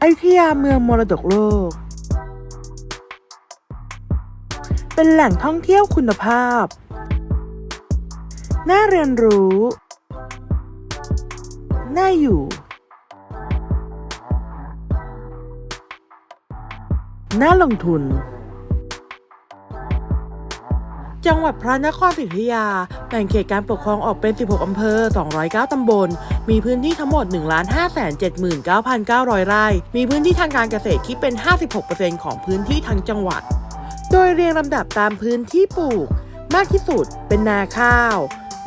อยุธยาเมืองมรดกโลก เป็นแหล่งท่องเที่ยวคุณภาพ น่าเรียนรู้ น่าอยู่ น่าลงทุน จังหวัดพระนครศรีอยุธยา แบ่งเขตการปกครองออกเป็น 16 อำเภอ 209 ตำบล มีพื้นที่ทั้งหมด 1,579,900 ไร่ มีพื้นที่ทางการเกษตรที่เป็น 56%ของพื้นที่ทั้งจังหวัด โดยเรียงลำดับตามพื้นที่ปลูก มากที่สุดเป็นนาข้าว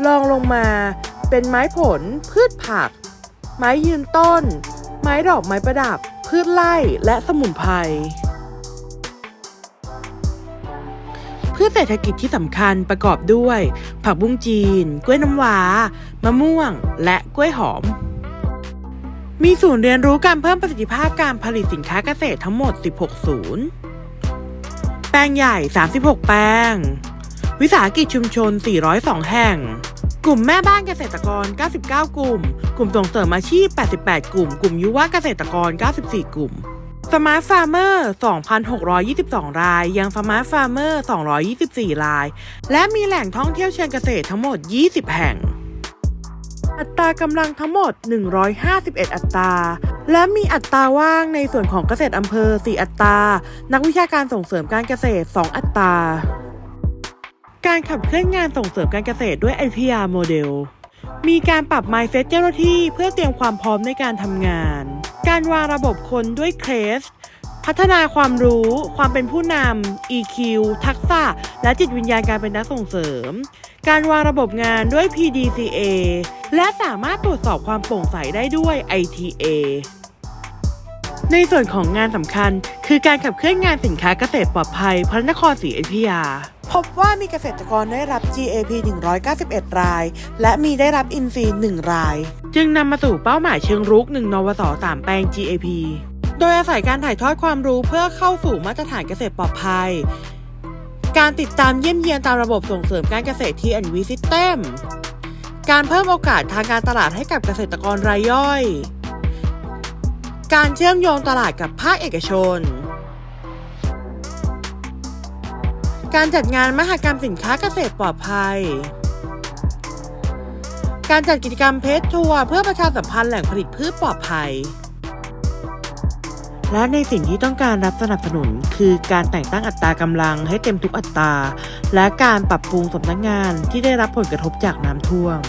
รองลงมา เป็นไม้ผล พืชผัก ไม้ยืนต้น ไม้ดอกไม้ประดับ พืชไร่และสมุนไพร พืชเศรษฐกิจที่สำคัญประกอบด้วย ผักบุ้งจีน กล้วยน้ำว้า มะม่วง และกล้วยหอม มีศูนย์เรียนรู้การเพิ่มประสิทธิภาพการผลิตสินค้าเกษตรทั้งหมด 16 ศูนย์ แปลงใหญ่ 36 แปลง วิสาหกิจชุมชน 402 แห่ง กลุ่มแม่บ้านเกษตรกร 99 กลุ่ม กลุ่มส่งเสริมอาชีพ 88 กลุ่ม กลุ่มยุวเกษตรกร 94 กลุ่ม สมาร์ทฟาร์มเมอร์ 2,622 ราย ยังสมาร์ทฟาร์มเมอร์ 224 ราย และมีแหล่งท่องเที่ยวเชิงเกษตรทั้งหมด 20 แห่ง อัตรากำลังทั้งหมด 151 อัตรา และมีอัตราว่างในส่วนของเกษตรอำเภอ 4 อัตรา นักวิชาการส่งเสริมการเกษตร 2 อัตรา การขับเคลื่อนงานส่งเสริมการเกษตรด้วย IPR โมเดล มีการปรับ mindset เจ้าหน้าที่เพื่อเตรียมความพร้อมในการทำงาน การวางระบบคนด้วยเคสพัฒนาความรู้ ความเป็นผู้นำ EQ ทักษะ และจิตวิญญาณการเป็นนักส่งเสริม การวางระบบงานด้วย PDCA และสามารถตรวจสอบความโปร่งใสได้ด้วย ITA ในส่วนของงานสำคัญ คือการขับเคลื่อนงานสินค้าเกษตรปลอดภัยพระนครศรีอยุธยา พบว่ามีเกษตรกรได้รับ GAP 191 ราย และมีได้รับอินซี1ราย จึงนำมาสู่เป้าหมายเชิงรุก 1 นวส 3 แปลง GAP โดยอาศัยการถ่ายทอดความรู้เพื่อเข้าสู่มาตรฐานเกษตรปลอดภัย การติดตามเยี่ยมเยียนตามระบบส่งเสริมการเกษตร T&V System การเพิ่มโอกาสทางการตลาดให้กับเกษตรกรรายย่อย การเชื่อมโยงตลาดกับภาคเอกชน การจัดงานมหกรรมสินค้าเกษตรปลอดภัย การจัดกิจกรรมเพจทัวร์เพื่อประชาสัมพันธ์แหล่งผลิตพืชปลอดภัย และในสิ่งที่ต้องการรับสนับสนุน คือการแต่งตั้งอัตรากำลังให้เต็มทุกอัตรา และการปรับปรุงสำนักงานที่ได้รับผลกระทบจากน้ำท่วม